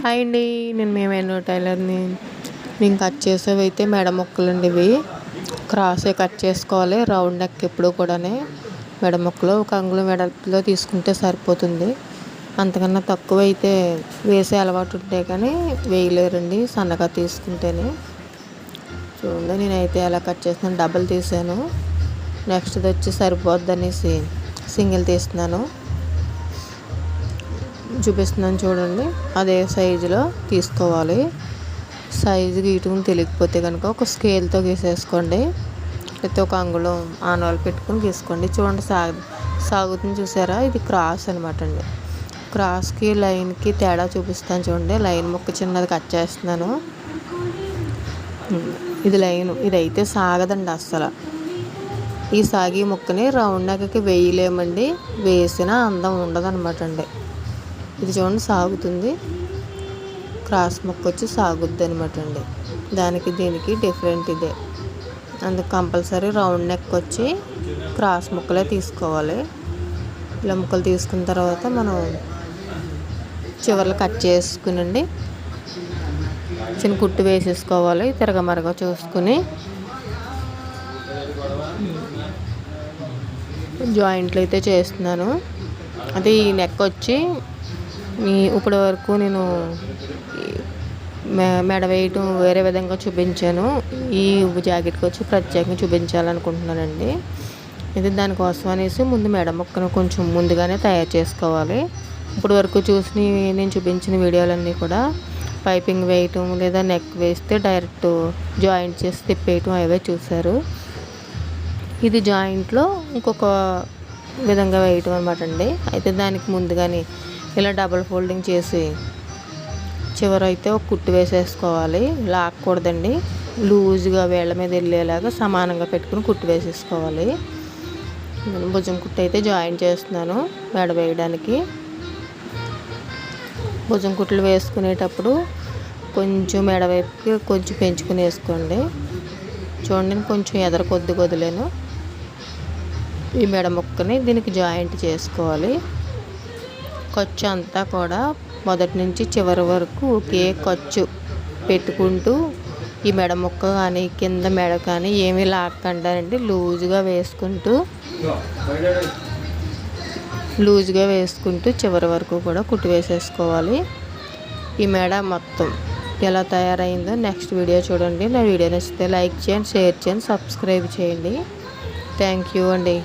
Hi అండి నేను మేమేనో టైలర్ని నేను కట్ చేసేవి అయితే మెడ ముక్కలు అండి ఇవి క్రాసే కట్ చేసుకోవాలి రౌండ్ నెక్ ఎప్పుడు కూడా మెడ ముక్కలు ఒక అంగుళం మెడలో తీసుకుంటే సరిపోతుంది. అంతకన్నా తక్కువ అయితే వేసే అలవాటు ఉంటే కానీ వేయలేరండి సన్నగా తీసుకుంటేనే. చూడండి నేనైతే ఎలా కట్ చేసిన డబల్ తీసాను. నెక్స్ట్ది వచ్చి సరిపోద్ది అనేసి సింగిల్ తీస్తున్నాను. చూపిస్తున్నాను చూడండి. అదే సైజులో తీసుకోవాలి. సైజు గీయటం తెలియకపోతే కనుక ఒక స్కేల్తో గీసేసుకోండి. లేకపోతే ఒక అంగుళం ఆనవాళ్ళు పెట్టుకుని గీసుకోండి. చూడండి సాగు సాగుతుంది చూసారా? ఇది క్రాస్ అనమాట అండి. క్రాస్కి లైన్కి తేడా చూపిస్తాను చూడండి. లైన్ ముక్క చిన్నది కట్ చేస్తున్నాను. ఇది లైన్ ఇదైతే సాగదండి అస్సలు. ఈ సాగి ముక్కని రౌండ్ నెక్కకి వేయలేమండి. వేసిన అందం ఉండదు అనమాట అండి. ఇది చూడండి సాగుతుంది. క్రాస్ ముక్క వచ్చి సాగుద్ది అనమాట అండి. దానికి దీనికి డిఫరెంట్ ఇదే. అందుకు కంపల్సరీ రౌండ్ నెక్ వచ్చి క్రాస్ ముక్కలే తీసుకోవాలి. ఇలా ముక్కలు తీసుకున్న తర్వాత మనం చివర్లు కట్ చేసుకునండి. చిన్న కుట్టు వేసేసుకోవాలి తిరగమరగ చూసుకుని. జాయింట్లు అయితే చేస్తున్నాను. అది ఈ నెక్ వచ్చి ఇప్పటి వరకు నేను మెడ వేయటం వేరే విధంగా చూపించాను. ఈ జాకెట్కి వచ్చి ప్రత్యేకంగా చూపించాలనుకుంటున్నానండి. ఇది దానికోసం అనేసి ముందు మెడ మొక్కను కొంచెం ముందుగానే తయారు చేసుకోవాలి. ఇప్పటి వరకు చూసిన నేను చూపించిన వీడియోలన్నీ కూడా పైపింగ్ వేయటం లేదా నెక్ వేస్తే డైరెక్ట్ జాయింట్ చేసి తిప్పేయటం అవే చూశారు. ఇది జాయింట్లో ఇంకొక విధంగా వేయటం అనమాట అండి. అయితే దానికి ముందుగానే ఇలా డబల్ ఫోల్డింగ్ చేసి చివరైతే ఒక కుట్టు వేసేసుకోవాలి. లాక్కూడదండి. లూజ్గా వేళ్ళ మీద వెళ్ళేలాగా సమానంగా పెట్టుకుని కుట్టు వేసేసుకోవాలి. నేను భుజం కుట్టు అయితే జాయిన్ చేస్తున్నాను మెడ వేయడానికి. భుజం కుట్లు వేసుకునేటప్పుడు కొంచెం మెడవైపుకి కొంచెం పెంచుకుని వేసుకోండి. చూడండి కొంచెం ఎదర కొద్ది కొదిలేను. ఈ మెడ ముక్కని దీనికి జాయింట్ చేసుకోవాలి. ఖర్చు అంతా కూడా మొదటి నుంచి చివరి వరకు ఒకే ఖర్చు పెట్టుకుంటూ ఈ మెడ ముక్క కానీ కింద మెడ కానీ ఏమీ లాక్కుండా అండి లూజ్గా వేసుకుంటూ లూజ్గా వేసుకుంటూ చివరి వరకు కూడా కుట్టి వేసేసుకోవాలి. ఈ మెడ మొత్తం ఎలా తయారైందో నెక్స్ట్ వీడియో చూడండి. నా వీడియో నచ్చితే లైక్ చేయండి షేర్ చేయండి సబ్స్క్రైబ్ చేయండి. థ్యాంక్ యూ అండి.